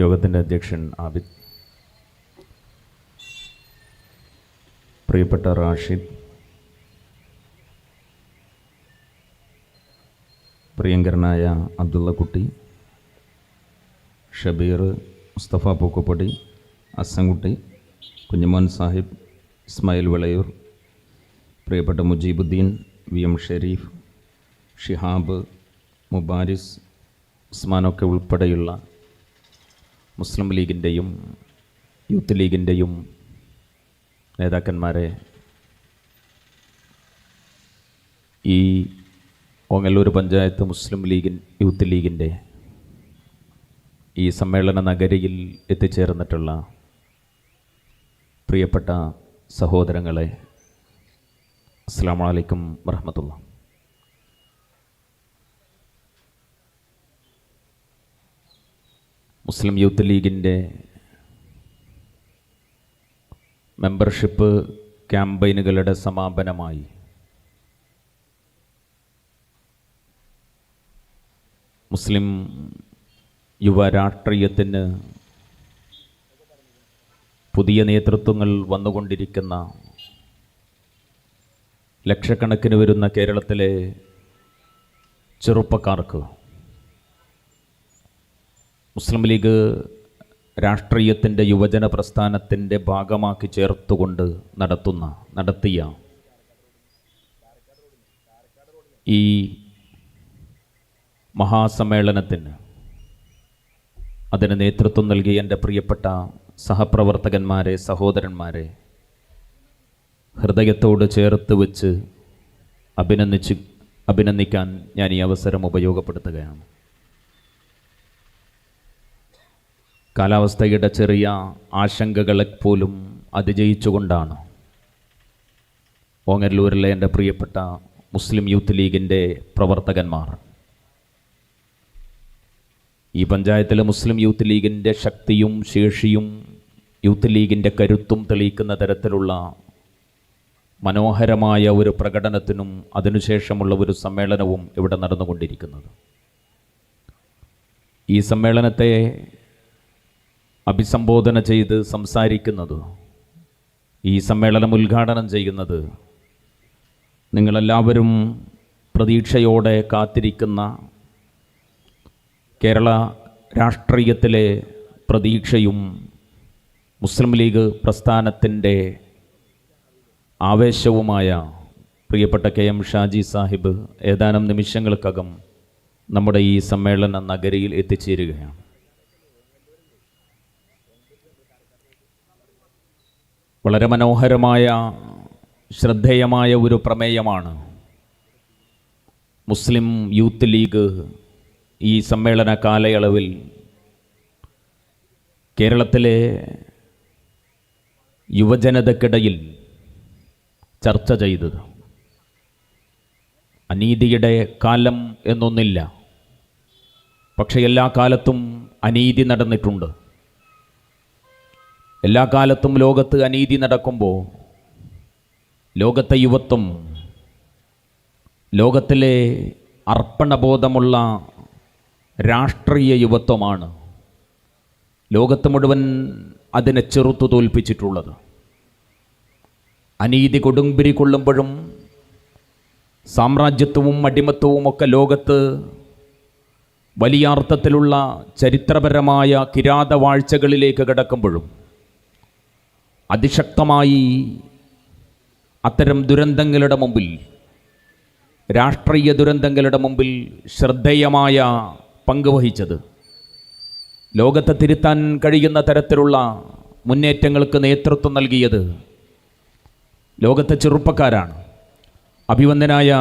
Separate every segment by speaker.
Speaker 1: യോഗത്തിന്റെ അധ്യക്ഷൻ ആബിദ്. പ്രിയപ്പെട്ട റാഷിദ്. പ്രിയങ്കരനായ അബ്ദുള്ളക്കുട്ടി. ഷബീർ മുസ്തഫ പൂക്കപ്പടി. അസൻകുട്ടി കുഞ്ഞുമോൻ സാഹിബ്. ഇസ്മായിൽ വിളയൂർ. പ്രിയപ്പെട്ട മുജീബുദ്ദീൻ വി എം ഷെരീഫ്. ഷിഹാബ് മുബാരിസ്. ഉസ്മാനൊക്കെ ഉൾപ്പെടെയുള്ള മുസ്ലിം ലീഗിന്റെയും യൂത്ത് ലീഗിന്റെയും നേതാക്കന്മാരെ ഈ ഓങ്ങല്ലൂർ പഞ്ചായത്ത് മുസ്ലിം ലീഗിൻ യൂത്ത് ലീഗിന്റെ ഈ സമ്മേളന നഗരിയിൽ എത്തിച്ചേർന്നിട്ടുള്ള പ്രിയപ്പെട്ട സഹോദരങ്ങളെ അസ്സാം വലൈക്കും വറഹമത്തുള്ള മുസ്ലിം യൂത്ത് ലീഗിന്റെ മെമ്പർഷിപ്പ് ക്യാമ്പയിനുകളുടെ സമാപനമായി. മുസ്ലിം യുവ രാഷ്ട്രീയത്തിന് പുതിയ നേതൃത്വങ്ങൾ വന്നുകൊണ്ടിരിക്കുന്ന ലക്ഷക്കണക്കിന് വരുന്ന കേരളത്തിലെ ചെറുപ്പക്കാർക്ക് മുസ്ലിം ലീഗ് രാഷ്ട്രീയത്തിന്റെ യുവജന പ്രസ്ഥാനത്തിന്റെ ഭാഗമാക്കി ചേർത്തുകൊണ്ട് നടത്തുന്ന നടത്തിയ ഈ മഹാസമ്മേളനത്തിന് അതിന് നേതൃത്വം നൽകിയ എന്റെ പ്രിയപ്പെട്ട സഹപ്രവർത്തകന്മാരെ സഹോദരന്മാരെ ഹൃദയത്തോട് ചേർത്ത് വെച്ച് അഭിനന്ദിച്ച് അഭിനന്ദിക്കാൻ ഞാൻ ഈ അവസരം ഉപയോഗപ്പെടുത്തുകയാണ്. കാലാവസ്ഥയുടെ ചെറിയ ആശങ്കകളെ പോലും അതിജയിച്ചുകൊണ്ടാണ് ഓങ്ങല്ലൂരിലെ എന്റെ പ്രിയപ്പെട്ട മുസ്ലിം യൂത്ത് ലീഗിന്റെ പ്രവർത്തകന്മാർ. ഈ പഞ്ചായത്തിലെ മുസ്ലിം യൂത്ത് ലീഗിന്റെ ശക്തിയും ശേഷിയും യൂത്ത് ലീഗിന്റെ കരുത്തും തെളിയിക്കുന്ന തരത്തിലുള്ള മനോഹരമായ ഒരു പ്രകടനത്തിനും അതിനുശേഷമുള്ള ഒരു സമ്മേളനവും ഇവിടെ നടന്നുകൊണ്ടിരിക്കുന്നത്. ഈ സമ്മേളനത്തെ അഭിസംബോധന ചെയ്ത് സംസാരിക്കുന്നത് ഈ സമ്മേളനം ഉദ്ഘാടനം ചെയ്യുന്നത് നിങ്ങളെല്ലാവരും പ്രതീക്ഷയോടെ കാത്തിരിക്കുന്ന കേരള രാഷ്ട്രീയത്തിലെ പ്രതീക്ഷയും മുസ്ലിം ലീഗ് പ്രസ്ഥാനത്തിന്റെ ആവേശവുമായ പ്രിയപ്പെട്ട കെ എം ഷാജി സാഹിബ് ഏതാനും നിമിഷങ്ങൾക്കകം നമ്മുടെ ഈ സമ്മേളന നഗരിയിൽ എത്തിച്ചേരുകയാണ്. വളരെ മനോഹരമായ ശ്രദ്ധേയമായ ഒരു പ്രമേയമാണ്. മുസ്ലിം യൂത്ത് ലീഗ് ഈ സമ്മേളന കാലയളവിൽ കേരളത്തിലെ യുവജനതക്കിടയിൽ ചർച്ച ചെയ്തത്. അനീതിയുടെ കാലം എന്നൊന്നില്ല. പക്ഷേ എല്ലാ കാലത്തും അനീതി നടന്നിട്ടുണ്ട്. എല്ലാ കാലത്തും ലോകത്ത് അനീതി നടക്കുമ്പോൾ ലോകത്തെ യുവത്വം ലോകത്തിലെ അർപ്പണബോധമുള്ള രാഷ്ട്രീയ യുവത്വമാണ് ലോകത്ത് മുഴുവൻ അതിനെ ചെറുത്തു തോൽപ്പിച്ചിട്ടുള്ളത്. അനീതി കൊടുമ്പിരി കൊള്ളുമ്പോഴും സാമ്രാജ്യത്വവും അടിമത്വവും ഒക്കെ ലോകത്ത് വലിയ അർത്ഥത്തിലുള്ള ചരിത്രപരമായ കിരാതവാഴ്ചകളിലേക്ക് കിടക്കുമ്പോഴും അതിശക്തമായി അത്തരം ദുരന്തങ്ങളുടെ മുമ്പിൽ രാഷ്ട്രീയ ദുരന്തങ്ങളുടെ മുമ്പിൽ ശ്രദ്ധേയമായ പങ്ക് വഹിച്ചത്. ലോകത്തെ തിരുത്താൻ കഴിയുന്ന തരത്തിലുള്ള മുന്നേറ്റങ്ങൾക്ക് നേതൃത്വം നൽകിയത് ലോകത്തെ ചെറുപ്പക്കാരാണ്. അഭിവന്ദനായ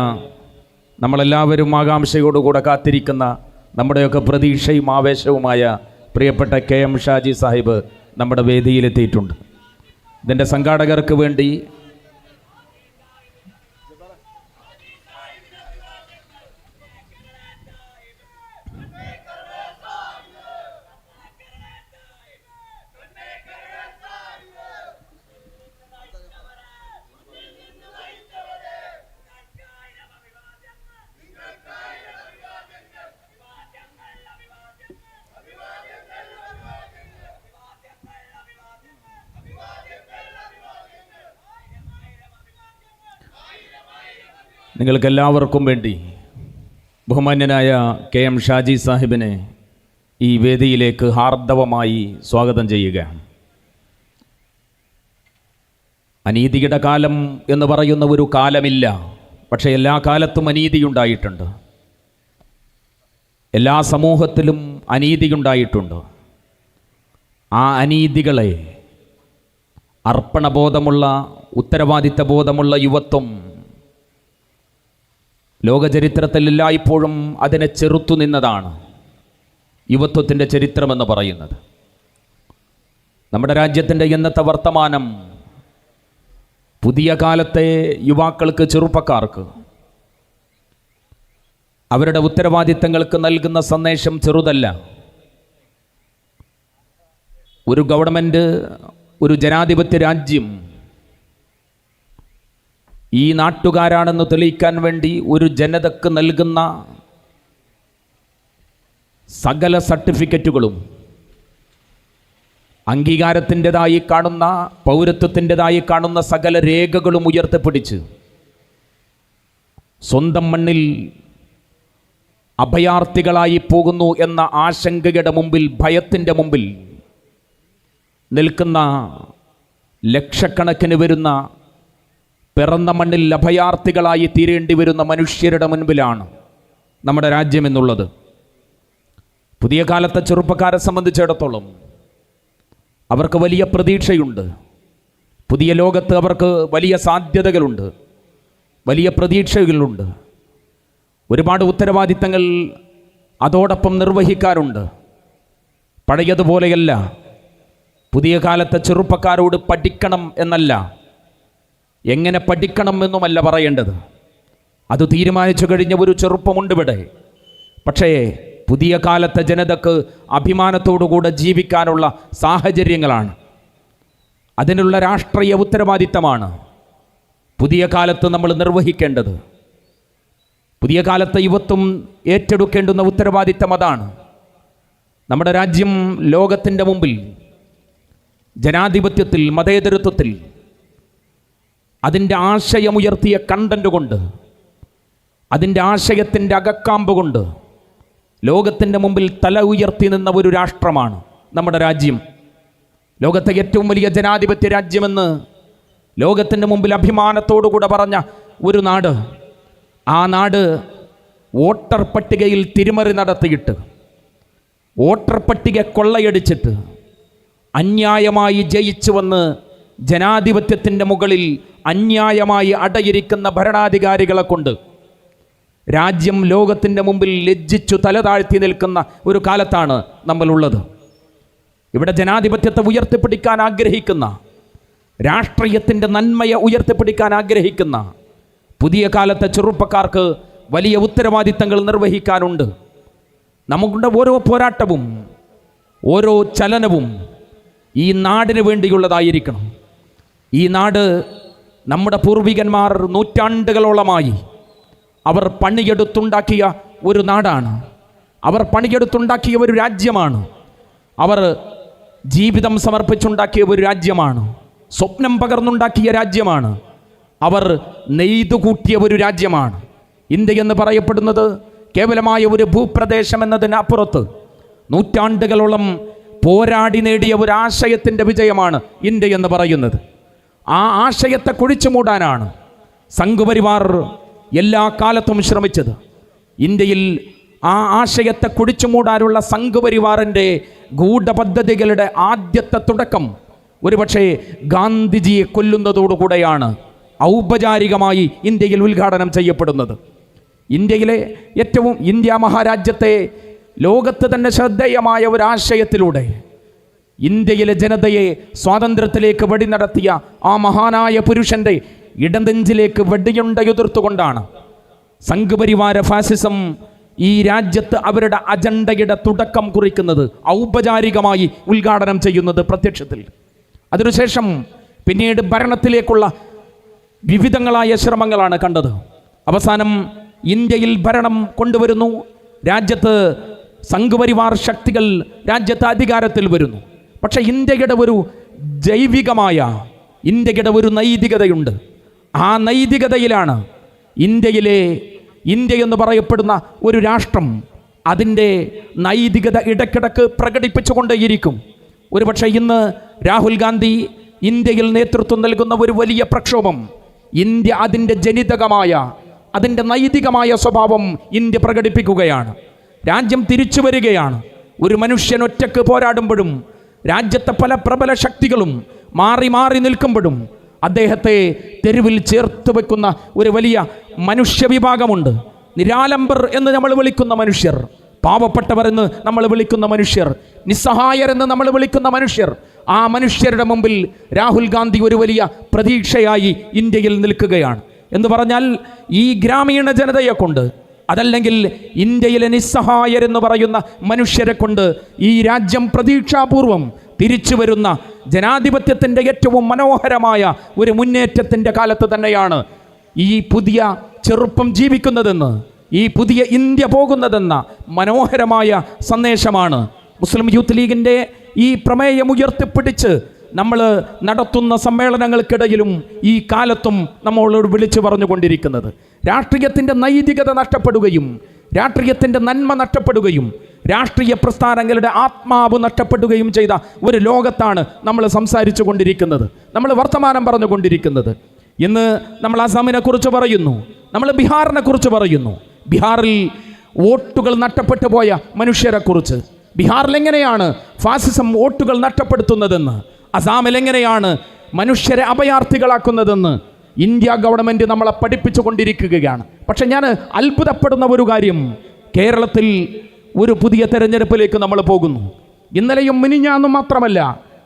Speaker 1: നമ്മളെല്ലാവരും ആകാംക്ഷയോടുകൂടെ കാത്തിരിക്കുന്ന നമ്മുടെയൊക്കെ പ്രതീക്ഷയും ആവേശവുമായ പ്രിയപ്പെട്ട കെ എം ഷാജി സാഹിബ് നമ്മുടെ വേദിയിലെത്തിയിട്ടുണ്ട്. ഇതിന്റെ സംഘാടകർക്ക് വേണ്ടി നിങ്ങൾക്കെല്ലാവർക്കും വേണ്ടി ബഹുമാന്യനായ കെ എം ഷാജി സാഹിബിനെ ഈ വേദിയിലേക്ക് ഹാർദവമായി സ്വാഗതം ചെയ്യുക അനീതിയുടെ കാലം എന്ന് പറയുന്ന ഒരു കാലമില്ല പക്ഷേ എല്ലാ കാലത്തും അനീതി ഉണ്ടായിട്ടുണ്ട് എല്ലാ സമൂഹത്തിലും അനീതി ഉണ്ടായിട്ടുണ്ട് ആ അനീതികളെ അർപ്പണബോധമുള്ള ഉത്തരവാദിത്ത ബോധമുള്ള യുവത്വം ലോകചരിത്രത്തിൽ എല്ലായ്പ്പോഴും അതിനെ ചെറുത്തു നിന്നതാണ് യുവത്വത്തിന്റെ ചരിത്രമെന്ന് പറയുന്നത്. നമ്മുടെ രാജ്യത്തിന്റെ ഇന്നത്തെ വർത്തമാനം പുതിയ കാലത്തെ യുവാക്കൾക്ക് ചെറുപ്പക്കാർക്ക് അവരുടെ ഉത്തരവാദിത്തങ്ങൾക്ക് നൽകുന്ന സന്ദേശം ചെറുതല്ല. ഒരു ഗവൺമെന്റ് ഒരു ജനാധിപത്യ രാജ്യം ഈ നാട്ടുകാരാണെന്ന് തെളിയിക്കാൻ വേണ്ടി ഒരു ജനതക്ക് നൽകുന്ന സകല സർട്ടിഫിക്കറ്റുകളും അംഗീകാരത്തിന്റെതായി കാണുന്ന പൗരത്വത്തിന്റെതായി കാണുന്ന സകല രേഖകളും ഉയർത്തിപ്പിടിച്ച് സ്വന്തം മണ്ണിൽ അഭയാർത്ഥികളായി പോകുന്നു എന്ന ആശങ്കയുടെ മുമ്പിൽ ഭയത്തിന്റെ മുമ്പിൽ നിൽക്കുന്ന ലക്ഷക്കണക്കിന് വരുന്ന പിറന്ന മണ്ണിൽ അഭയാർത്ഥികളായി തീരേണ്ടി വരുന്ന മനുഷ്യരുടെ മുൻപിലാണ് നമ്മുടെ രാജ്യം എന്നുള്ളത്. പുതിയ കാലത്തെ ചെറുപ്പക്കാരെ സംബന്ധിച്ചിടത്തോളം അവർക്ക് വലിയ പ്രതീക്ഷയുണ്ട്. പുതിയ ലോകത്ത് അവർക്ക് വലിയ സാധ്യതകളുണ്ട്. വലിയ പ്രതീക്ഷകളുണ്ട്. ഒരുപാട് ഉത്തരവാദിത്തങ്ങൾ അതോടൊപ്പം നിർവഹിക്കാറുണ്ട്. പഴയതുപോലെയല്ല. പുതിയ കാലത്തെ ചെറുപ്പക്കാരോട് പഠിക്കണം എന്നല്ല. എങ്ങനെ പഠിക്കണമെന്നുമല്ല പറയേണ്ടത്. അത് തീരുമാനിച്ചു കഴിഞ്ഞ ഒരു ചെറുപ്പമുണ്ട് ഇവിടെ. പക്ഷേ പുതിയ കാലത്തെ ജനതക്ക് അഭിമാനത്തോടുകൂടെ ജീവിക്കാനുള്ള സാഹചര്യങ്ങളാണ്. അതിനുള്ള രാഷ്ട്രീയ ഉത്തരവാദിത്തമാണ് പുതിയ കാലത്ത് നമ്മൾ നിർവഹിക്കേണ്ടത്. പുതിയ കാലത്തെ യുവത്വം ഏറ്റെടുക്കേണ്ടുന്ന ഉത്തരവാദിത്തം അതാണ്. നമ്മുടെ രാജ്യം ലോകത്തിന്റെ മുമ്പിൽ ജനാധിപത്യത്തിൽ മതേതരത്വത്തിൽ അതിന്റെ ആശയമുയർത്തിയ കണ്ടന്റ് കൊണ്ട് അതിന്റെ ആശയത്തിന്റെ അകക്കാമ്പ് കൊണ്ട് ലോകത്തിന്റെ മുമ്പിൽ തല ഉയർത്തി നിന്ന ഒരു രാഷ്ട്രമാണ് നമ്മുടെ രാജ്യം. ലോകത്തെ ഏറ്റവും വലിയ ജനാധിപത്യ രാജ്യമെന്ന് ലോകത്തിന്റെ മുമ്പിൽ അഭിമാനത്തോടുകൂടെ പറഞ്ഞ ഒരു നാട് ആ നാട് വോട്ടർ പട്ടികയിൽ തിരിമറി നടത്തിയിട്ട് വോട്ടർ പട്ടിക കൊള്ളയടിച്ചിട്ട് അന്യായമായി ജയിച്ചു വന്ന് ജനാധിപത്യത്തിന്റെ മുകളിൽ അന്യായമായി അടയിരിക്കുന്ന ഭരണാധികാരികളെ കൊണ്ട് രാജ്യം ലോകത്തിന്റെ മുമ്പിൽ ലജ്ജിച്ചു തലതാഴ്ത്തി നിൽക്കുന്ന ഒരു കാലത്താണ് നമ്മളുള്ളത്. ഇവിടെ ജനാധിപത്യത്തെ ഉയർത്തിപ്പിടിക്കാൻ ആഗ്രഹിക്കുന്ന രാഷ്ട്രീയത്തിന്റെ നന്മയെ ഉയർത്തിപ്പിടിക്കാൻ ആഗ്രഹിക്കുന്ന പുതിയ കാലത്തെ ചെറുപ്പക്കാർക്ക് വലിയ ഉത്തരവാദിത്തങ്ങൾ നിർവഹിക്കാനുണ്ട്. നമുക്കുടെ ഓരോ പോരാട്ടവും ഓരോ ചലനവും ഈ നാടിന് വേണ്ടിയുള്ളതായിരിക്കണം. ഈ നാട് നമ്മുടെ പൂർവികന്മാർ നൂറ്റാണ്ടുകളോളമായി അവർ പണിയെടുത്തുണ്ടാക്കിയ ഒരു നാടാണ്. അവർ പണിയെടുത്തുണ്ടാക്കിയ ഒരു രാജ്യമാണ്. അവർ ജീവിതം സമർപ്പിച്ചുണ്ടാക്കിയ ഒരു രാജ്യമാണ്. സ്വപ്നം പകർന്നുണ്ടാക്കിയ രാജ്യമാണ്. അവർ നെയ്തു കൂട്ടിയ ഒരു രാജ്യമാണ്. ഇന്ത്യ എന്ന് പറയപ്പെടുന്നത് കേവലമായ ഒരു ഭൂപ്രദേശം എന്നതിനപ്പുറത്ത് നൂറ്റാണ്ടുകളോളം പോരാടി നേടിയ ഒരു ആശയത്തിന്റെ വിജയമാണ് ഇന്ത്യ എന്ന് പറയുന്നത്. ആ ആശയത്തെ കുഴിച്ചു മൂടാനാണ് സംഘപരിവാർ എല്ലാ കാലത്തും ശ്രമിച്ചത്. ഇന്ത്യയിൽ ആ ആശയത്തെ കുടിച്ചു മൂടാനുള്ള സംഘപരിവാറിന്റെ ഗൂഢപദ്ധതികളുടെ ആദ്യത്തെ തുടക്കം ഒരുപക്ഷെ ഗാന്ധിജിയെ കൊല്ലുന്നതോടുകൂടെയാണ് ഔപചാരികമായി ഇന്ത്യയിൽ ഉദ്ഘാടനം ചെയ്യപ്പെടുന്നത്. ഇന്ത്യയിലെ ഏറ്റവും ഇന്ത്യ മഹാരാജ്യത്തെ ലോകത്ത് തന്നെ ശ്രദ്ധേയമായ ഒരു ആശയത്തിലൂടെ ഇന്ത്യയിലെ ജനതയെ സ്വാതന്ത്ര്യത്തിലേക്ക് വെടി നടത്തിയ ആ മഹാനായ പുരുഷന്റെ ഇടനെഞ്ചിലേക്ക് വെടിയുണ്ടയുതിർത്തുകൊണ്ടാണ് സംഘപരിവാര ഫാസിസം ഈ രാജ്യത്ത് അവരുടെ അജണ്ടയുടെ തുടക്കം കുറിക്കുന്നത് ഔപചാരികമായി ഉദ്ഘാടനം ചെയ്യുന്നത് പ്രത്യക്ഷത്തിൽ. അതിനുശേഷം പിന്നീട് ഭരണത്തിലേക്കുള്ള വിവിധങ്ങളായ ശ്രമങ്ങളാണ് കണ്ടത്. അവസാനം ഇന്ത്യയിൽ ഭരണം കൊണ്ടുവരുന്നു. രാജ്യത്ത് സംഘപരിവാർ ശക്തികൾ രാജ്യത്ത് അധികാരത്തിൽ വരുന്നു. പക്ഷേ ഇന്ത്യയുടെ ഒരു ജൈവികമായ ഇന്ത്യയുടെ ഒരു നൈതികതയുണ്ട്. ആ നൈതികതയിലാണ്
Speaker 2: ഇന്ത്യയിലെ ഇന്ത്യ എന്ന് പറയപ്പെടുന്ന ഒരു രാഷ്ട്രം അതിന്റെ നൈതികത ഇടയ്ക്കിടക്ക് പ്രകടിപ്പിച്ചുകൊണ്ടേയിരിക്കും. ഒരുപക്ഷെ ഇന്ന് രാഹുൽ ഗാന്ധി ഇന്ത്യയിൽ നേതൃത്വം നൽകുന്ന ഒരു വലിയ പ്രക്ഷോഭം ഇന്ത്യ അതിന്റെ ജനിതകമായ അതിന്റെ നൈതികമായ സ്വഭാവം ഇന്ത്യ പ്രകടിപ്പിക്കുകയാണ്. രാജ്യം തിരിച്ചു വരികയാണ്. ഒരു മനുഷ്യൻ ഒറ്റയ്ക്ക് പോരാടുമ്പോഴും രാജ്യത്തെ പല പ്രബല ശക്തികളും മാറി മാറി നിൽക്കുമ്പോഴും അദ്ദേഹത്തെ തെരുവിൽ ചേർത്ത് വെക്കുന്ന ഒരു വലിയ മനുഷ്യ വിഭാഗമുണ്ട്. നിരാലംബർ എന്ന് നമ്മൾ വിളിക്കുന്ന മനുഷ്യർ പാവപ്പെട്ടവരെന്ന് നമ്മൾ വിളിക്കുന്ന മനുഷ്യർ നിസ്സഹായരെന്ന് നമ്മൾ വിളിക്കുന്ന മനുഷ്യർ ആ മനുഷ്യരുടെ മുമ്പിൽ രാഹുൽ ഗാന്ധി ഒരു വലിയ പ്രതീക്ഷയായി ഇന്ത്യയിൽ നിൽക്കുകയാണ്. എന്ന് പറഞ്ഞാൽ ഈ ഗ്രാമീണ ജനതയെ കൊണ്ട് അതല്ലെങ്കിൽ ഇന്ത്യയിലെ നിസ്സഹായരെന്ന് പറയുന്ന മനുഷ്യരെ കൊണ്ട് ഈ രാജ്യം പ്രതീക്ഷാപൂർവം തിരിച്ചു വരുന്ന ജനാധിപത്യത്തിന്റെ ഏറ്റവും മനോഹരമായ ഒരു മുന്നേറ്റത്തിന്റെ കാലത്ത് തന്നെയാണ് ഈ പുതിയ ചെറുപ്പം ജീവിക്കുന്നതെന്ന് ഈ പുതിയ ഇന്ത്യ പോകുന്നതെന്ന മനോഹരമായ സന്ദേശമാണ്. മുസ്ലിം യൂത്ത് ലീഗിന്റെ ഈ പ്രമേയം ഉയർത്തിപ്പിടിച്ച് നമ്മൾ നടത്തുന്ന സമ്മേളനങ്ങൾക്കിടയിലും ഈ കാലത്തും നമ്മളോട് വിളിച്ചു പറഞ്ഞുകൊണ്ടിരിക്കുന്നത്. രാഷ്ട്രീയത്തിന്റെ നൈതികത നഷ്ടപ്പെടുകയും രാഷ്ട്രീയത്തിന്റെ നന്മ നഷ്ടപ്പെടുകയും രാഷ്ട്രീയ പ്രസ്ഥാനങ്ങളുടെ ആത്മാവ് നഷ്ടപ്പെടുകയും ചെയ്ത ഒരു ലോകത്താണ് നമ്മൾ സംസാരിച്ചു കൊണ്ടിരിക്കുന്നത്. നമ്മൾ വർത്തമാനം പറഞ്ഞുകൊണ്ടിരിക്കുന്നത് ഇന്ന് നമ്മൾ അസാമിനെക്കുറിച്ച് കുറിച്ച് പറയുന്നു. നമ്മൾ ബീഹാറിനെ കുറിച്ച് പറയുന്നു. ബീഹാറിൽ വോട്ടുകൾ നഷ്ടപ്പെട്ടു പോയ മനുഷ്യരെക്കുറിച്ച് ബീഹാറിൽ എങ്ങനെയാണ് ഫാസിസം വോട്ടുകൾ നഷ്ടപ്പെടുത്തുന്നതെന്ന്? അസാമിൽ എങ്ങനെയാണ് മനുഷ്യരെ അഭയാർത്ഥികളാക്കുന്നതെന്ന് ഇന്ത്യ ഗവൺമെന്റ് നമ്മളെ പഠിപ്പിച്ചു കൊണ്ടിരിക്കുകയാണ്. പക്ഷെ ഞാൻ അത്ഭുതപ്പെടുന്ന ഒരു കാര്യം കേരളത്തിൽ ഒരു പുതിയ തെരഞ്ഞെടുപ്പിലേക്ക് നമ്മൾ പോകുന്നു. ഇന്നലെയും മിനിഞ്ഞാന്നും മാത്രമല്ല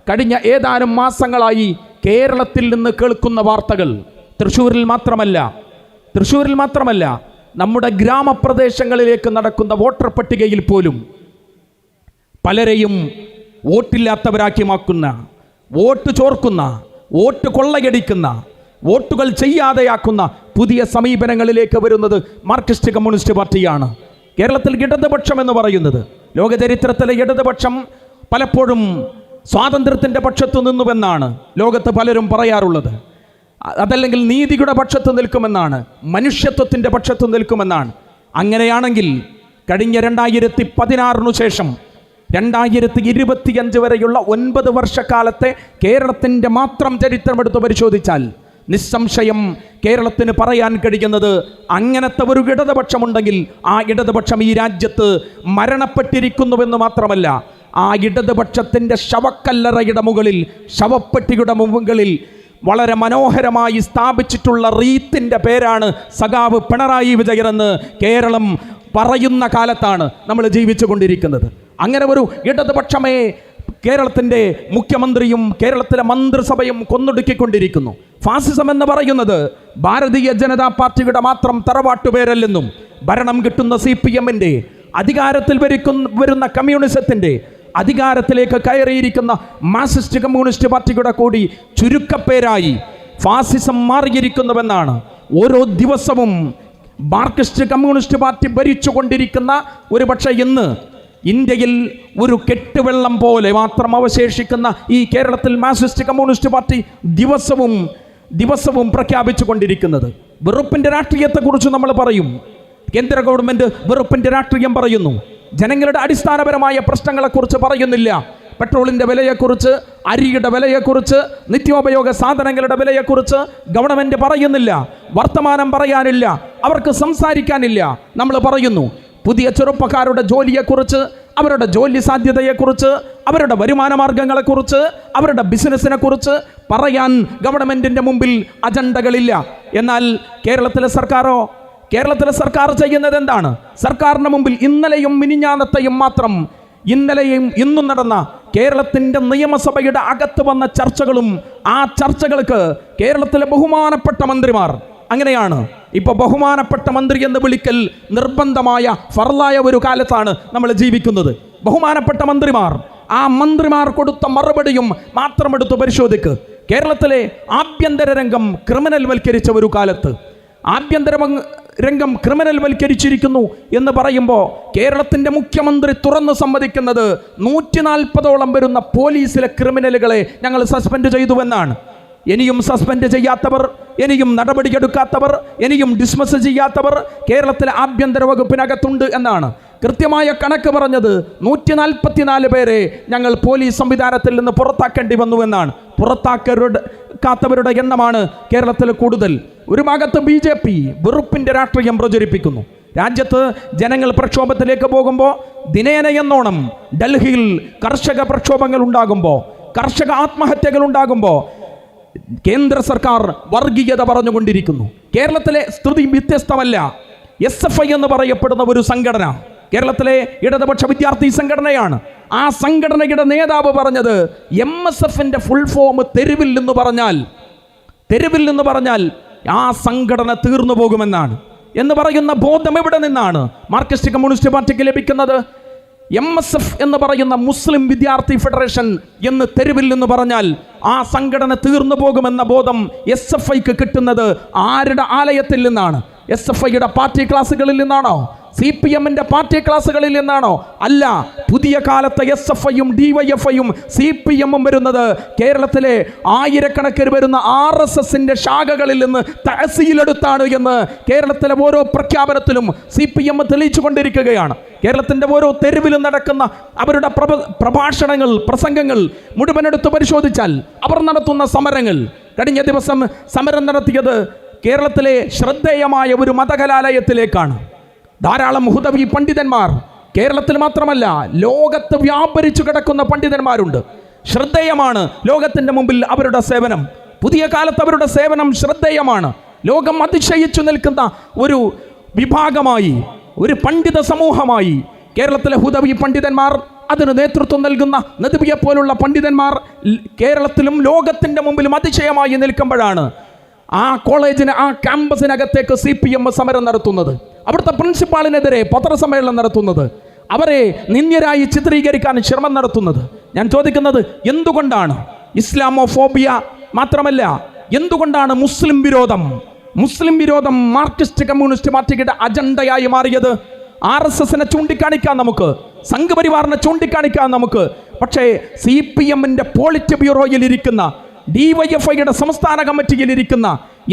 Speaker 2: കഴിഞ്ഞ ഏതാനും മാസങ്ങളായി കേരളത്തിൽ നിന്ന് കേൾക്കുന്ന വാർത്തകൾ തൃശ്ശൂരിൽ മാത്രമല്ല തൃശ്ശൂരിൽ മാത്രമല്ല നമ്മുടെ ഗ്രാമപ്രദേശങ്ങളിലേക്ക് നടക്കുന്ന വോട്ടർ പട്ടികയിൽ പോലും പലരെയും വോട്ടില്ലാത്തവരാക്കി മാക്കുന്ന വോട്ട് ചോർക്കുന്ന വോട്ട് കൊള്ളയടിക്കുന്ന വോട്ടുകൾ ചെയ്യാതെയാക്കുന്ന പുതിയ സമീപനങ്ങളിലേക്ക് വരുന്നത് മാർക്സിസ്റ്റ് കമ്മ്യൂണിസ്റ്റ് പാർട്ടിയാണ്. കേരളത്തിൽ ഇടതുപക്ഷം എന്ന് പറയുന്നത്. ലോകചരിത്രത്തിലെ ഇടതുപക്ഷം പലപ്പോഴും സ്വാതന്ത്ര്യത്തിന്റെ പക്ഷത്തു നിന്നുവെന്നാണ് ലോകത്ത് പലരും പറയാറുള്ളത്. അതല്ലെങ്കിൽ നീതിയുടെ പക്ഷത്ത് നിൽക്കുമെന്നാണ് മനുഷ്യത്വത്തിന്റെ പക്ഷത്ത് നിൽക്കുമെന്നാണ്. അങ്ങനെയാണെങ്കിൽ കഴിഞ്ഞ രണ്ടായിരത്തി പതിനാറിനു ശേഷം രണ്ടായിരത്തി ഇരുപത്തിയഞ്ച് വരെയുള്ള ഒൻപത് വർഷക്കാലത്തെ കേരളത്തിന്റെ മാത്രം ചരിത്രം എടുത്ത് പരിശോധിച്ചാൽ നിസ്സംശയം കേരളത്തിന് പറയാൻ കഴിയുന്നത് അങ്ങനത്തെ ഒരു ഇടതുപക്ഷമുണ്ടെങ്കിൽ ആ ഇടതുപക്ഷം ഈ രാജ്യത്ത് മരണപ്പെട്ടിരിക്കുന്നുവെന്ന് മാത്രമല്ല ആ ഇടതുപക്ഷത്തിന്റെ ശവക്കല്ലറയുടെ മുകളിൽ ശവപ്പെട്ടിയുടെ മുകളിൽ വളരെ മനോഹരമായി സ്ഥാപിച്ചിട്ടുള്ള റീത്തിന്റെ പേരാണ് സഖാവ് പിണറായി വിജയൻ എന്ന് കേരളം പറയുന്ന കാലത്താണ് നമ്മൾ ജീവിച്ചു കൊണ്ടിരിക്കുന്നത് അങ്ങനെ ഒരു ഇടതുപക്ഷമേ കേരളത്തിന്റെ മുഖ്യമന്ത്രിയും കേരളത്തിലെ മന്ത്രിസഭയും കൊന്നൊടുക്കിക്കൊണ്ടിരിക്കുന്നു. ഫാസിസം എന്ന് പറയുന്നത് ഭാരതീയ ജനതാ പാർട്ടിയുടെ മാത്രം തറവാട്ടുപേരല്ലെന്നും ഭരണം കിട്ടുന്ന സി പി എമ്മിന്റെ അധികാരത്തിൽ വരിക്കുന്ന വരുന്ന കമ്മ്യൂണിസത്തിന്റെ അധികാരത്തിലേക്ക് കയറിയിരിക്കുന്ന മാർസിസ്റ്റ് കമ്മ്യൂണിസ്റ്റ് പാർട്ടിയുടെ കൂടി ചുരുക്കപ്പേരായി ഫാസിസം മാറിയിരിക്കുന്നുവെന്നാണ് ഓരോ ദിവസവും മാർക്സിസ്റ്റ് കമ്മ്യൂണിസ്റ്റ് പാർട്ടി ഭരിച്ചുകൊണ്ടിരിക്കുന്ന ഒരു പക്ഷേ ഇന്ന് ഇന്ത്യയിൽ ഒരു കെട്ടുവെള്ളം പോലെ മാത്രം അവശേഷിക്കുന്ന ഈ കേരളത്തിൽ മാർക്സിസ്റ്റ് കമ്മ്യൂണിസ്റ്റ് പാർട്ടി ദിവസവും ദിവസവും പ്രഖ്യാപിച്ചു കൊണ്ടിരിക്കുന്നത്. വെറുപ്പിന്റെ രാഷ്ട്രീയത്തെക്കുറിച്ച് നമ്മൾ പറയും. കേന്ദ്ര ഗവൺമെന്റ് വെറുപ്പിന്റെ രാഷ്ട്രീയം പറയുന്നു. ജനങ്ങളുടെ അടിസ്ഥാനപരമായ പ്രശ്നങ്ങളെക്കുറിച്ച് പറയുന്നില്ല. പെട്രോളിന്റെ വിലയെക്കുറിച്ച് അരിയുടെ വിലയെക്കുറിച്ച് നിത്യോപയോഗ സാധനങ്ങളുടെ വിലയെക്കുറിച്ച് ഗവൺമെന്റ് പറയുന്നില്ല. വർത്തമാനം പറയാനില്ല. അവർക്ക് സംസാരിക്കാനില്ല. നമ്മൾ പറയുന്നു പുതിയ ചെറുപ്പക്കാരുടെ ജോലിയെക്കുറിച്ച് അവരുടെ ജോലി സാധ്യതയെക്കുറിച്ച് അവരുടെ വരുമാന മാർഗങ്ങളെക്കുറിച്ച് അവരുടെ ബിസിനസ്സിനെ കുറിച്ച് പറയാൻ ഗവൺമെന്റിന്റെ മുമ്പിൽ അജണ്ടകളില്ല. എന്നാൽ കേരളത്തിലെ സർക്കാരോ? കേരളത്തിലെ സർക്കാർ ചെയ്യുന്നത് എന്താണ്? സർക്കാരിന് മുമ്പിൽ ഇന്നലെയും മിനിഞ്ഞാനത്തെയും മാത്രം ഇന്നലെയും ഇന്നും നടന്ന കേരളത്തിന്റെ നിയമസഭയുടെ അകത്ത് വന്ന ചർച്ചകളും ആ ചർച്ചകൾക്ക് കേരളത്തിലെ ബഹുമാനപ്പെട്ട മന്ത്രിമാർ അങ്ങനെയാണ്. ഇപ്പൊ ബഹുമാനപ്പെട്ട മന്ത്രി എന്ന് വിളിക്കൽ നിർബന്ധമായ ഫർലായ ഒരു കാലത്താണ് നമ്മൾ ജീവിക്കുന്നത്. ബഹുമാനപ്പെട്ട മന്ത്രിമാർ ആ മന്ത്രിമാർ കൊടുത്ത മറുപടിയും മാത്രം എടുത്ത് പരിശോധിക്ക്. കേരളത്തിലെ ആഭ്യന്തര രംഗം ക്രിമിനൽ വൽക്കരിച്ച ഒരു കാലത്ത്. ആഭ്യന്തര രംഗം ക്രിമിനൽ വൽക്കരിച്ചിരിക്കുന്നു എന്ന് പറയുമ്പോൾ കേരളത്തിന്റെ മുഖ്യമന്ത്രി തുറന്നു സമ്മതിക്കുന്നത് നൂറ്റി നാൽപ്പതോളം വരുന്ന പോലീസിലെ ക്രിമിനലുകളെ ഞങ്ങൾ സസ്പെൻഡ് ചെയ്തുവെന്നാണ്. ഇനിയും സസ്പെൻഡ് ചെയ്യാത്തവർ ഇനിയും നടപടിയെടുക്കാത്തവർ ഇനിയും ഡിസ്മസ് ചെയ്യാത്തവർ കേരളത്തിലെ ആഭ്യന്തര വകുപ്പിനകത്തുണ്ട് എന്നാണ്. കൃത്യമായ കണക്ക് പറഞ്ഞത് നൂറ്റി നാൽപ്പത്തിനാല് പേരെ ഞങ്ങൾ പോലീസ് സംവിധാനത്തിൽ നിന്ന് പുറത്താക്കേണ്ടി വന്നു എന്നാണ്. പുറത്താക്കരുടെ കാത്തവരുടെ എണ്ണമാണ് കേരളത്തിൽ കൂടുതൽ. ഒരു ഭാഗത്ത് ബി ജെ പി വെറുപ്പിന്റെ രാഷ്ട്രീയം പ്രചരിപ്പിക്കുന്നു. രാജ്യത്ത് ജനങ്ങൾ പ്രക്ഷോഭത്തിലേക്ക് പോകുമ്പോൾ ദിനേന എന്നോണം ഡൽഹിയിൽ കർഷക പ്രക്ഷോഭങ്ങൾ ഉണ്ടാകുമ്പോൾ കർഷക ആത്മഹത്യകൾ ഉണ്ടാകുമ്പോൾ കേന്ദ്ര സർക്കാർ വർഗീയത പറഞ്ഞുകൊണ്ടിരിക്കുന്നു. കേരളത്തിലെ സ്ഥിതി വ്യത്യസ്തമല്ല. എസ് എഫ് ഐ എന്ന് പറയപ്പെടുന്ന ഒരു സംഘടന കേരളത്തിലെ ഇടതുപക്ഷ വിദ്യാർത്ഥി സംഘടനയാണ്. ആ സംഘടനയുടെ നേതാവ് പറഞ്ഞത് എം എസ് എഫിന്റെ ഫുൾ ഫോം തെരുവിൽ എന്ന് പറഞ്ഞാൽ തെരുവിൽ എന്ന് പറഞ്ഞാൽ ആ സംഘടന തീർന്നു പോകുമെന്നാണ്. എന്ന് പറയുന്ന ബോധം എവിടെ നിന്നാണ്? മാർക്സിസ്റ്റ് കമ്മ്യൂണിസ്റ്റ് പാർട്ടിക്ക് ലഭിക്കുന്നത് എം എസ് എഫ് എന്ന് പറയുന്ന മുസ്ലിം വിദ്യാർത്ഥി ഫെഡറേഷൻ എന്ന് തെരുവിൽ എന്ന് പറഞ്ഞാൽ ആ സംഘടന തീർന്നു പോകുമെന്ന ബോധം എസ് എഫ് ഐക്ക് കിട്ടുന്നത് ആരുടെ ആലയത്തിൽ നിന്നാണ്? എസ് എഫ് ഐയുടെ പാർട്ടി ക്ലാസ്സുകളിൽ നിന്നാണോ? സി പി എമ്മിന്റെ പാർട്ടി ക്ലാസ്സുകളിൽ നിന്നാണോ? അല്ല. പുതിയ കാലത്തെ എസ് എഫ് ഐയും ഡി വൈ എഫ് ഐയും സി പി എമ്മും വരുന്നത് കേരളത്തിലെ ആയിരക്കണക്കിന് വരുന്ന ആർ എസ് എസിന്റെ ശാഖകളിൽ നിന്ന് തഹസീലെടുത്താണ് എന്ന് കേരളത്തിലെ ഓരോ പ്രഖ്യാപനത്തിലും സി പി എം തെളിയിച്ചു കൊണ്ടിരിക്കുകയാണ് കേരളത്തിന്റെ ഓരോ തെരുവിലും നടക്കുന്ന അവരുടെ പ്രഭ പ്രഭാഷണങ്ങൾ പ്രസംഗങ്ങൾ മുഴുവനെടുത്ത് പരിശോധിച്ചാൽ അവർ നടത്തുന്ന സമരങ്ങൾ. കഴിഞ്ഞ ദിവസം സമരം നടത്തിയത് കേരളത്തിലെ ശ്രദ്ധേയമായ ഒരു മതകലാലയത്തിലേക്കാണ്. ധാരാളം ഹുദവി പണ്ഡിതന്മാർ. കേരളത്തിൽ മാത്രമല്ല ലോകത്ത് വ്യാപരിച്ചു കിടക്കുന്ന പണ്ഡിതന്മാരുണ്ട്. ശ്രദ്ധേയമാണ് ലോകത്തിന്റെ മുമ്പിൽ അവരുടെ സേവനം. പുതിയ കാലത്ത് അവരുടെ സേവനം ശ്രദ്ധേയമാണ്. ലോകം അതിശയിച്ചു നിൽക്കുന്ന ഒരു വിഭാഗമായി ഒരു പണ്ഡിത സമൂഹമായി കേരളത്തിലെ ഹുദവി പണ്ഡിതന്മാർ അതിന് നേതൃത്വം നൽകുന്ന നദിബിയെ പോലുള്ള പണ്ഡിതന്മാർ കേരളത്തിലും ലോകത്തിന്റെ മുമ്പിലും അതിശയമായി നിൽക്കുമ്പോഴാണ് ആ കോളേജിന് ആ ക്യാമ്പസിനകത്തേക്ക് സി പി എം സമരം നടത്തുന്നത്. അവിടുത്തെ പ്രിൻസിപ്പാളിനെതിരെ പത്രസമ്മേളനം നടത്തുന്നത്. അവരെ നിന്ദ്യരായി ചിത്രീകരിക്കാൻ ശ്രമം നടത്തുന്നത്. ഞാൻ ചോദിക്കുന്നത് എന്തുകൊണ്ടാണ്? ഇസ്ലാമോഫോബിയ മാത്രമല്ല എന്തുകൊണ്ടാണ് മുസ്ലിം വിരോധം? മുസ്ലിം വിരോധം മാർക്സിസ്റ്റ് കമ്മ്യൂണിസ്റ്റ് പാർട്ടിയുടെ അജണ്ടയായി മാറിയത്. ആർ എസ് എസിനെ ചൂണ്ടിക്കാണിക്കാം നമുക്ക്. സംഘപരിവാറിനെ ചൂണ്ടിക്കാണിക്കാം നമുക്ക്. പക്ഷേ സി പി എമ്മിന്റെ പോളിറ്റ് ബ്യൂറോയിൽ ഇരിക്കുന്ന ഡി വൈ എഫ് ഐയുടെ സംസ്ഥാന കമ്മിറ്റിയിൽ ഇരിക്കുന്ന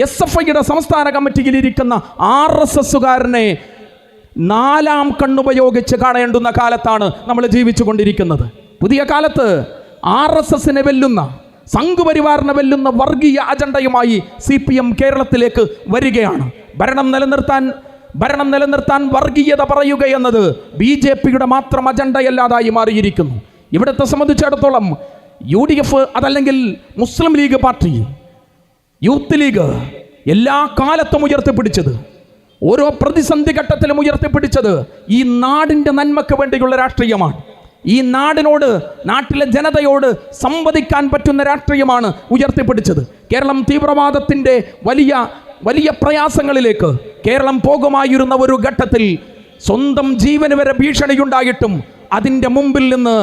Speaker 2: എസ് എഫ് ഐയുടെ സംസ്ഥാന കമ്മിറ്റിയിൽ ഇരിക്കുന്ന ആർ എസ് എസ്സുകാരനെ നാലാം കണ്ണുപയോഗിച്ച് കാണേണ്ടുന്ന കാലത്താണ് നമ്മൾ ജീവിച്ചു കൊണ്ടിരിക്കുന്നത് പുതിയ കാലത്ത് ആർ എസ് എസിനെ വെല്ലുന്ന സംഘപരിവാറിനെ വെല്ലുന്ന വർഗീയ അജണ്ടയുമായി സി പി എം കേരളത്തിലേക്ക് വരികയാണ്. ഭരണം നിലനിർത്താൻ ഭരണം നിലനിർത്താൻ വർഗീയത പറയുക എന്നത് ബി ജെ പിയുടെ മാത്രം അജണ്ടയല്ലാതായി മാറിയിരിക്കുന്നു. ഇവിടത്തെ സംബന്ധിച്ചിടത്തോളം യു ഡി എഫ് അതല്ലെങ്കിൽ Muslim League party youth League എല്ലാ കാലത്തും ഉയർത്തിപ്പിടിച്ചത് ഓരോ പ്രതിസന്ധി ഘട്ടത്തിലും ഉയർത്തിപ്പിടിച്ചത് ഈ നാടിന്റെ നന്മയ്ക്ക് വേണ്ടിയുള്ള രാഷ്ട്രീയമാണ്. ഈ നാടിനോട് നാട്ടിലെ ജനതയോട് സംവദിക്കാൻ പറ്റുന്ന രാഷ്ട്രീയമാണ് ഉയർത്തിപ്പിടിച്ചത് കേരളം തീവ്രവാദത്തിന്റെ വലിയ വലിയ പ്രയാസങ്ങളിലേക്ക് കേരളം പോകുമായിരുന്ന ഒരു ഘട്ടത്തിൽ സ്വന്തം ജീവന് വരെ ഭീഷണിയുണ്ടായിട്ടും അതിന്റെ മുമ്പിൽ നിന്ന്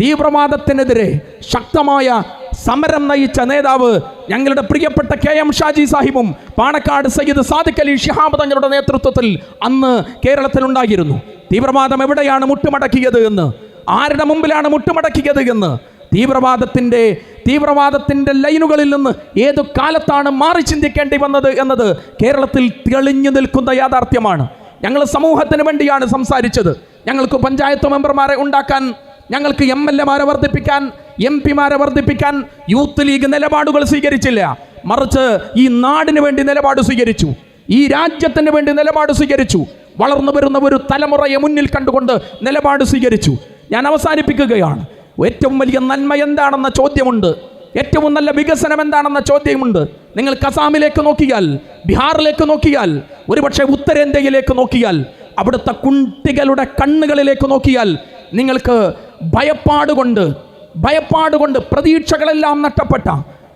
Speaker 2: തീവ്രവാദത്തിനെതിരെ ശക്തമായ സമരം നയിച്ച നേതാവ് ഞങ്ങളുടെ പ്രിയപ്പെട്ട കെ എം ഷാജി സാഹിബും പാണക്കാട് സയ്യിദ് സാദിഖ് അലി ഷിഹാബ് തങ്ങളുടെ നേതൃത്വത്തിൽ അന്ന് കേരളത്തിലുണ്ടായിരുന്നു. തീവ്രവാദം എവിടെയാണ് മുട്ടുമടക്കിയത് എന്ന്? ആരുടെ മുമ്പിലാണ് മുട്ടുമടക്കിയത് എന്ന്? തീവ്രവാദത്തിന്റെ തീവ്രവാദത്തിന്റെ ലൈനുകളിൽ നിന്ന് ഏതു കാലത്താണ് മാറി ചിന്തിക്കേണ്ടി വന്നത് എന്നത് കേരളത്തിൽ തെളിഞ്ഞു നിൽക്കുന്ന യാഥാർത്ഥ്യമാണ്. ഞങ്ങൾ സമൂഹത്തിന് വേണ്ടിയാണ് സംസാരിച്ചത്. ഞങ്ങൾക്ക് പഞ്ചായത്ത് മെമ്പർമാരെ ഉണ്ടാക്കാൻ ഞങ്ങൾക്ക് എം എൽ എമാരെ വർദ്ധിപ്പിക്കാൻ എം പിമാരെ വർദ്ധിപ്പിക്കാൻ യൂത്ത് ലീഗ് നിലപാടുകൾ സ്വീകരിച്ചില്ല. മറിച്ച് ഈ നാടിന് വേണ്ടി നിലപാട് സ്വീകരിച്ചു. ഈ രാജ്യത്തിന് വേണ്ടി നിലപാട് സ്വീകരിച്ചു. വളർന്നു വരുന്ന ഒരു തലമുറയെ മുന്നിൽ കണ്ടുകൊണ്ട് നിലപാട് സ്വീകരിച്ചു. ഞാൻ അവസാനിപ്പിക്കുകയാണ്. ഏറ്റവും വലിയ നന്മ എന്താണെന്ന ചോദ്യമുണ്ട്. ഏറ്റവും നല്ല വികസനം എന്താണെന്ന ചോദ്യമുണ്ട്. നിങ്ങൾ കസാമിലേക്ക് നോക്കിയാൽ ബീഹാറിലേക്ക് നോക്കിയാൽ ഒരുപക്ഷെ ഉത്തരേന്ത്യയിലേക്ക് നോക്കിയാൽ അവിടുത്തെ കുട്ടികളുടെ കണ്ണുകളിലേക്ക് നോക്കിയാൽ നിങ്ങൾക്ക് ഭയപ്പാടുകൊണ്ട് ഭയപ്പാടുകൊണ്ട് പ്രതീക്ഷകളെല്ലാം നഷ്ടപ്പെട്ട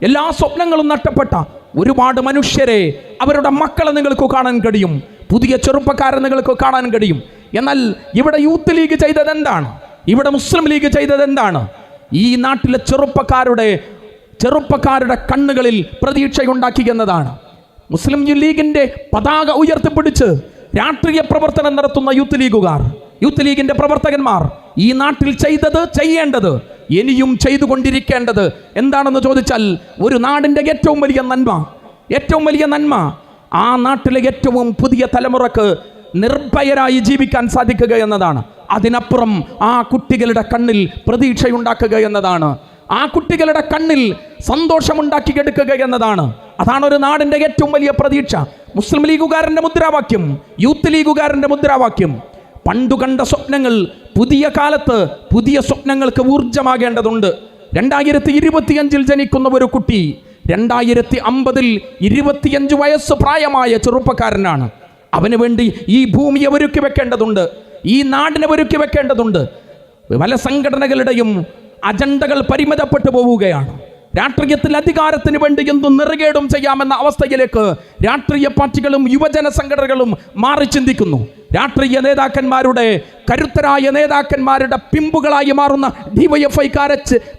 Speaker 2: എല്ലാ സ്വപ്നങ്ങളും നഷ്ടപ്പെട്ട ഒരുപാട് മനുഷ്യരെ അവരുടെ മക്കളെ നിങ്ങൾക്ക് കാണാൻ കഴിയും പുതിയ ചെറുപ്പക്കാരെ നിങ്ങൾക്ക് കാണാൻ കഴിയും. എന്നാൽ ഇവിടെ യൂത്ത് ലീഗ് ചെയ്തത് എന്താണ്? ഇവിടെ മുസ്ലിം ലീഗ് ചെയ്തത് എന്താണ്? ഈ നാട്ടിലെ ചെറുപ്പക്കാരുടെ ചെറുപ്പക്കാരുടെ കണ്ണുകളിൽ പ്രതീക്ഷയുണ്ടാക്കി എന്നതാണ് മുസ്ലിം ലീഗിന്റെ പതാക ഉയർത്തിപ്പിടിച്ച് രാഷ്ട്രീയ പ്രവർത്തനം നടത്തുന്ന യൂത്ത് ലീഗുകാർ യൂത്ത് ലീഗിന്റെ പ്രവർത്തകന്മാർ ഈ നാട്ടിൽ ചെയ്തത് ചെയ്യേണ്ടത് ഇനിയും ചെയ്തുകൊണ്ടിരിക്കേണ്ടത് എന്താണെന്ന് ചോദിച്ചാൽ ഒരു നാടിന്റെ ഏറ്റവും വലിയ നന്മ ഏറ്റവും വലിയ നന്മ ആ നാട്ടിലെ ഏറ്റവും പുതിയ തലമുറയ്ക്ക് നിർഭയരായി ജീവിക്കാൻ സാധിക്കുക എന്നതാണ്. അതിനപ്പുറം ആ കുട്ടികളുടെ കണ്ണിൽ പ്രതീക്ഷയുണ്ടാക്കുക എന്നതാണ്. ആ കുട്ടികളുടെ കണ്ണിൽ സന്തോഷമുണ്ടാക്കിയെടുക്കുക എന്നതാണ്. അതാണ് ഒരു നാടിന്റെ ഏറ്റവും വലിയ പ്രതീക്ഷ. മുസ്ലിം ലീഗുകാരന്റെ മുദ്രാവാക്യം യൂത്ത് ലീഗുകാരന്റെ മുദ്രാവാക്യം. പണ്ടു കണ്ട സ്വപ്നങ്ങൾ പുതിയ കാലത്ത് പുതിയ സ്വപ്നങ്ങൾക്ക് ഊർജമാകേണ്ടതുണ്ട് രണ്ടായിരത്തി ഇരുപത്തിയഞ്ചിൽ ജനിക്കുന്ന ഒരു കുട്ടി രണ്ടായിരത്തി അമ്പതിൽ ഇരുപത്തിയഞ്ച് വയസ്സ് പ്രായമായ ചെറുപ്പക്കാരനാണ്. അവന് വേണ്ടി ഈ ഭൂമിയെ ഒരുക്കി വെക്കേണ്ടതുണ്ട്. ഈ നാടിനെ ഒരുക്കി വെക്കേണ്ടതുണ്ട്. പല സംഘടനകളുടെയും അജണ്ടകൾ പരിമിതപ്പെട്ടു പോവുകയാണ്. രാഷ്ട്രീയത്തിൽ അധികാരത്തിന് വേണ്ടി എന്തും നിറകേടും ചെയ്യാമെന്ന അവസ്ഥയിലേക്ക് രാഷ്ട്രീയ പാർട്ടികളും യുവജന സംഘടനകളും മാറി ചിന്തിക്കുന്നു. രാഷ്ട്രീയ നേതാക്കന്മാരുടെ കരുത്തരായ നേതാക്കന്മാരുടെ പിമ്പുകളായി മാറുന്ന ഡിവൈഎഫ്ഐക്കാരെ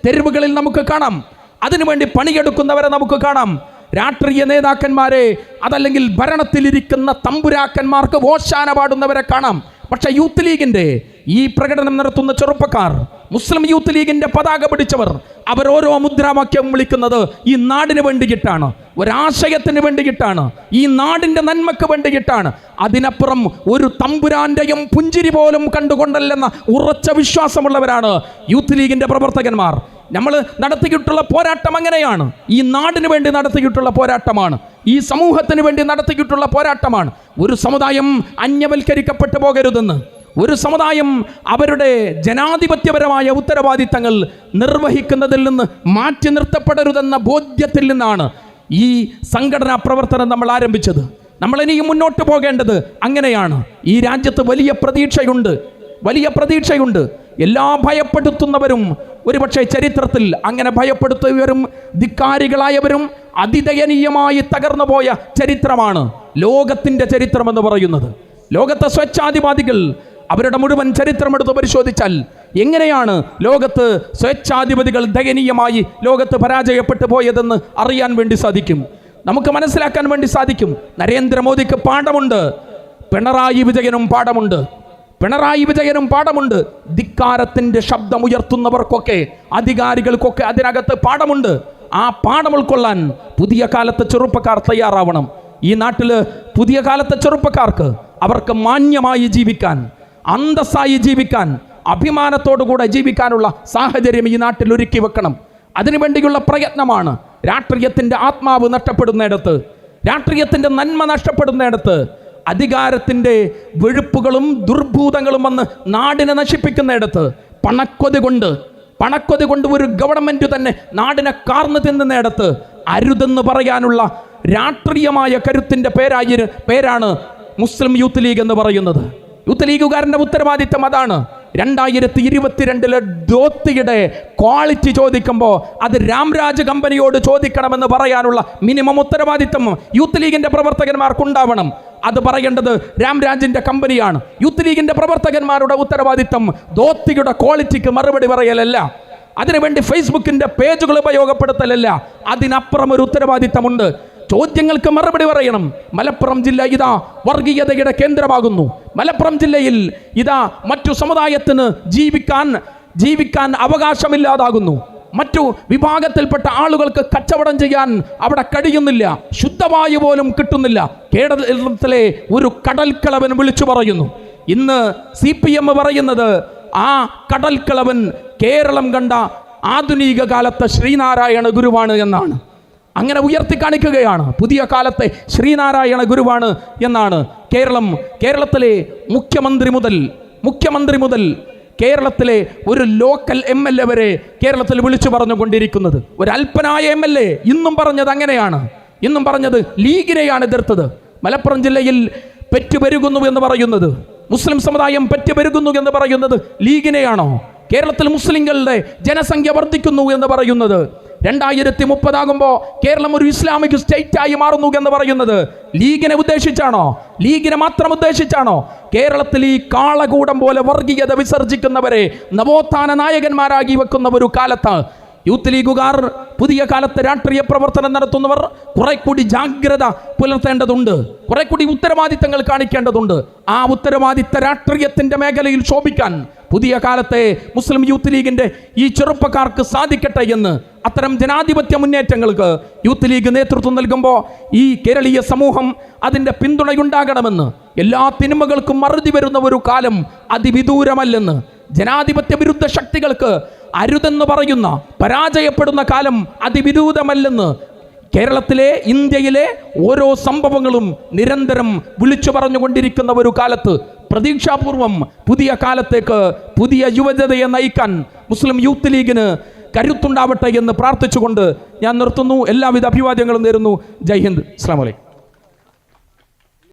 Speaker 2: തെരുവുകളിൽ നമുക്ക് കാണാം. അതിനുവേണ്ടി പണിയെടുക്കുന്നവരെ നമുക്ക് കാണാം. രാഷ്ട്രീയ നേതാക്കന്മാരെ അതല്ലെങ്കിൽ ഭരണത്തിലിരിക്കുന്ന തമ്പുരാക്കന്മാർക്ക് ഓശാന പാടുന്നവരെ കാണാം. പക്ഷേ യൂത്ത് ലീഗിന്റെ ഈ പ്രകടനം നടത്തുന്ന ചെറുപ്പക്കാർ മുസ്ലിം യൂത്ത് ലീഗിന്റെ പതാക പിടിച്ചവർ അവരോരോ മുദ്രാവാക്യം വിളിക്കുന്നത് ഈ നാടിന് വേണ്ടിയിട്ടാണ് ഒരാശയത്തിന് വേണ്ടിയിട്ടാണ് ഈ നാടിന്റെ നന്മക്ക് വേണ്ടിയിട്ടാണ്. അതിനപ്പുറം ഒരു തമ്പുരാന്റെയും പുഞ്ചിരി പോലും കണ്ടുകൊണ്ടല്ലെന്ന ഉറച്ച വിശ്വാസമുള്ളവരാണ് യൂത്ത് ലീഗിന്റെ പ്രവർത്തകന്മാർ. നമ്മൾ നടത്തിയിട്ടുള്ള പോരാട്ടം അങ്ങനെയാണ്. ഈ നാടിന് വേണ്ടി നടത്തിയിട്ടുള്ള പോരാട്ടമാണ്. ഈ സമൂഹത്തിന് വേണ്ടി നടത്തിയിട്ടുള്ള പോരാട്ടമാണ്. ഒരു സമുദായം അന്യവൽക്കരിക്കപ്പെട്ടു പോകരുതെന്ന്. ഒരു സമുദായം അവരുടെ ജനാധിപത്യപരമായ ഉത്തരവാദിത്തങ്ങൾ നിർവഹിക്കുന്നതിൽ നിന്ന് മാറ്റി നിർത്തപ്പെടരുതെന്ന ബോധ്യത്തിൽ നിന്നാണ് ഈ സംഘടനാ പ്രവർത്തനം നമ്മൾ ആരംഭിച്ചത്. നമ്മൾ ഇനിയും മുന്നോട്ട് പോകേണ്ടത് അങ്ങനെയാണ്. ഈ രാജ്യത്ത് വലിയ പ്രതീക്ഷയുണ്ട്. വലിയ പ്രതീക്ഷയുണ്ട്. എല്ലാ ഭയപ്പെടുത്തുന്നവരും ഒരുപക്ഷെ ചരിത്രത്തിൽ അങ്ങനെ ഭയപ്പെടുത്തിയവരും ധിക്കാരികളായവരും അതിദയനീയമായി തകർന്നു പോയ ചരിത്രമാണ് ലോകത്തിന്റെ ചരിത്രമെന്ന് പറയുന്നത്. ലോകത്തെ സ്വച്ഛാധിപതികൾ അവരുടെ മുഴുവൻ ചരിത്രം എടുത്ത് പരിശോധിച്ചാൽ എങ്ങനെയാണ് ലോകത്ത് സ്വേച്ഛാധിപതികൾ ദയനീയമായി ലോകത്ത് പരാജയപ്പെട്ടു പോയതെന്ന് അറിയാൻ വേണ്ടി സാധിക്കും. നമുക്ക് മനസ്സിലാക്കാൻ വേണ്ടി സാധിക്കും. നരേന്ദ്രമോദിക്ക് പാഠമുണ്ട്. പിണറായി വിജയനും പാഠമുണ്ട്. പിണറായി വിജയനും പാഠമുണ്ട്. ധിക്കാരത്തിന്റെ ശബ്ദം ഉയർത്തുന്നവർക്കൊക്കെ അധികാരികൾക്കൊക്കെ അതിനകത്ത് പാഠമുണ്ട്. ആ പാഠം ഉൾക്കൊള്ളാൻ പുതിയ കാലത്തെ ചെറുപ്പക്കാർ തയ്യാറാവണം. ഈ നാട്ടിൽ പുതിയ കാലത്തെ ചെറുപ്പക്കാർക്ക് അവർക്ക് മാന്യമായി ജീവിക്കാൻ അന്തസ്സായി ജീവിക്കാൻ അഭിമാനത്തോടുകൂടെ ജീവിക്കാനുള്ള സാഹചര്യം ഈ നാട്ടിൽ ഒരുക്കി വെക്കണം. അതിനുവേണ്ടിയുള്ള പ്രയത്നമാണ് രാഷ്ട്രീയത്തിന്റെ ആത്മാവ് നഷ്ടപ്പെടുന്നിടത്ത് രാഷ്ട്രീയത്തിന്റെ നന്മ നഷ്ടപ്പെടുന്നിടത്ത് അധികാരത്തിന്റെ വെഴുപ്പുകളും ദുർഭൂതങ്ങളും വന്ന് നാടിനെ നശിപ്പിക്കുന്നിടത്ത് പണക്കൊതി കൊണ്ട് പണക്കൊതി കൊണ്ട് ഒരു ഗവൺമെന്റ് തന്നെ നാടിനെ കാർന്നു തിന്നുന്നിടത്ത് അരുതെന്ന് പറയാനുള്ള രാഷ്ട്രീയമായ കരുത്തിന്റെ പേരായി പേരാണ് മുസ്ലിം യൂത്ത് ലീഗ് എന്ന് പറയുന്നത്. യൂത്ത് ലീഗുകാരന്റെ ഉത്തരവാദിത്തം അതാണ്. രണ്ടായിരത്തി ഇരുപത്തിരണ്ടിലെ ധോത്തിയുടെ ക്വാളിറ്റി ചോദിക്കുമ്പോൾ അത് രാംരാജ് കമ്പനിയോട് ചോദിക്കണമെന്ന് പറയാനുള്ള മിനിമം ഉത്തരവാദിത്തം യൂത്ത് ലീഗിന്റെ പ്രവർത്തകന്മാർക്കുണ്ടാവണം. അത് പറയേണ്ടത് രാംരാജിന്റെ കമ്പനിയാണ്. യൂത്ത് ലീഗിന്റെ പ്രവർത്തകന്മാരുടെ ഉത്തരവാദിത്തം ധോത്തിയുടെ ക്വാളിറ്റിക്ക് മറുപടി പറയലല്ല. അതിനുവേണ്ടി ഫേസ്ബുക്കിന്റെ പേജുകൾ ഉപയോഗപ്പെടുത്തലല്ല. അതിനപ്പുറം ഒരു ഉത്തരവാദിത്തമുണ്ട്. ചോദ്യങ്ങൾക്ക് മറുപടി പറയണം. മലപ്പുറം ജില്ല ഇതാ വർഗീയതയുടെ കേന്ദ്രമാകുന്നു. മലപ്പുറം ജില്ലയിൽ ഇതാ മറ്റു സമുദായത്തിന് ജീവിക്കാൻ ജീവിക്കാൻ അവകാശമില്ലാതാകുന്നു. മറ്റു വിഭാഗത്തിൽപ്പെട്ട ആളുകൾക്ക് കച്ചവടം ചെയ്യാൻ അവിടെ കഴിയുന്നില്ല. ശുദ്ധവായു പോലും കിട്ടുന്നില്ല. കേരളത്തിലെ ഒരു കടൽക്കിളവൻ വിളിച്ചു പറയുന്നു. ഇന്ന് സി പി എം പറയുന്നത് ആ കടൽക്കിളവൻ കേരളം കണ്ട ആധുനിക കാലത്തെ ശ്രീനാരായണ ഗുരുവാണ് എന്നാണ്. അങ്ങനെ ഉയർത്തി കാണിക്കുകയാണ്. പുതിയ കാലത്തെ ശ്രീനാരായണ ഗുരുവാണ് എന്നാണ് കേരളം കേരളത്തിലെ മുഖ്യമന്ത്രി മുതൽ മുഖ്യമന്ത്രി മുതൽ കേരളത്തിലെ ഒരു ലോക്കൽ എം എൽ എ വരെ കേരളത്തിൽ വിളിച്ചു പറഞ്ഞുകൊണ്ടിരിക്കുന്നത്. ഒരു അല്പനായ എം എൽ എ ഇന്നും പറഞ്ഞത് അങ്ങനെയാണ്. ഇന്നും പറഞ്ഞത് ലീഗിനെയാണ് എതിർത്തത്. മലപ്പുറം ജില്ലയിൽ പെറ്റുപെരുകുന്നു എന്ന് പറയുന്നത് മുസ്ലിം സമുദായം പെറ്റുപെരുകുന്നു എന്ന് പറയുന്നത് ലീഗിനെയാണോ? കേരളത്തിൽ മുസ്ലിങ്ങളുടെ ജനസംഖ്യ വർദ്ധിക്കുന്നു എന്ന് പറയുന്നത്. രണ്ടായിരത്തി മുപ്പതാകുമ്പോൾ കേരളം ഒരു ഇസ്ലാമിക് സ്റ്റേറ്റ് ആയി മാറുന്നു എന്ന് പറയുന്നത് ലീഗിനെ ഉദ്ദേശിച്ചാണോ? ലീഗിനെ മാത്രം ഉദ്ദേശിച്ചാണോ? കേരളത്തിൽ ഈ കാളകൂടം പോലെ വർഗീയത വിസർജിക്കുന്നവരെ നവോത്ഥാന നായകന്മാരാക്കി വെക്കുന്ന ഒരു കാലത്ത് യൂത്ത് ലീഗുകാർ പുതിയ കാലത്ത് രാഷ്ട്രീയ പ്രവർത്തനം നടത്തുന്നവർ കുറെ കൂടി ജാഗ്രത പുലർത്തേണ്ടതുണ്ട്. കുറെ കൂടി ഉത്തരവാദിത്തങ്ങൾ കാണിക്കേണ്ടതുണ്ട്. ആ ഉത്തരവാദിത്ത രാഷ്ട്രീയത്തിന്റെ മേഖലയിൽ ശോഭിക്കാൻ പുതിയ കാലത്തെ മുസ്ലിം യൂത്ത് ലീഗിന്റെ ഈ ചെറുപ്പക്കാർക്ക് സാധിക്കട്ടെ എന്ന് അത്തരം ജനാധിപത്യ മുന്നേറ്റങ്ങൾക്ക് യൂത്ത് ലീഗ് നേതൃത്വം നൽകുമ്പോൾ ഈ കേരളീയ സമൂഹം അതിന്റെ പിന്തുണയുണ്ടാകണമെന്ന് എല്ലാ തിന്മകൾക്കും മറുതി വരുന്ന ഒരു കാലം അതിവിദൂരമല്ലെന്ന് ജനാധിപത്യ വിരുദ്ധ ശക്തികൾക്ക് അരുതെന്ന് പറയുന്ന പരാജയപ്പെടുന്ന കാലം അതിവിദൂരമല്ലെന്ന് കേരളത്തിലെ ഇന്ത്യയിലെ ഓരോ സംഭവങ്ങളും നിരന്തരം വിളിച്ചു പറഞ്ഞുകൊണ്ടിരിക്കുന്ന ഒരു കാലത്ത് പ്രതീക്ഷാപൂർവം പുതിയ കാലത്തേക്ക് പുതിയ യുവജതയെ നയിക്കാൻ മുസ്ലിം യൂത്ത് ലീഗിന് കരുത്തുണ്ടാവട്ടെ എന്ന് പ്രാർത്ഥിച്ചുകൊണ്ട് ഞാൻ നിർത്തുന്നു. എല്ലാവിധ അഭിവാദ്യങ്ങളും നേരുന്നു. ജയ് ഹിന്ദ്. അസ്ലാം വലൈക്കും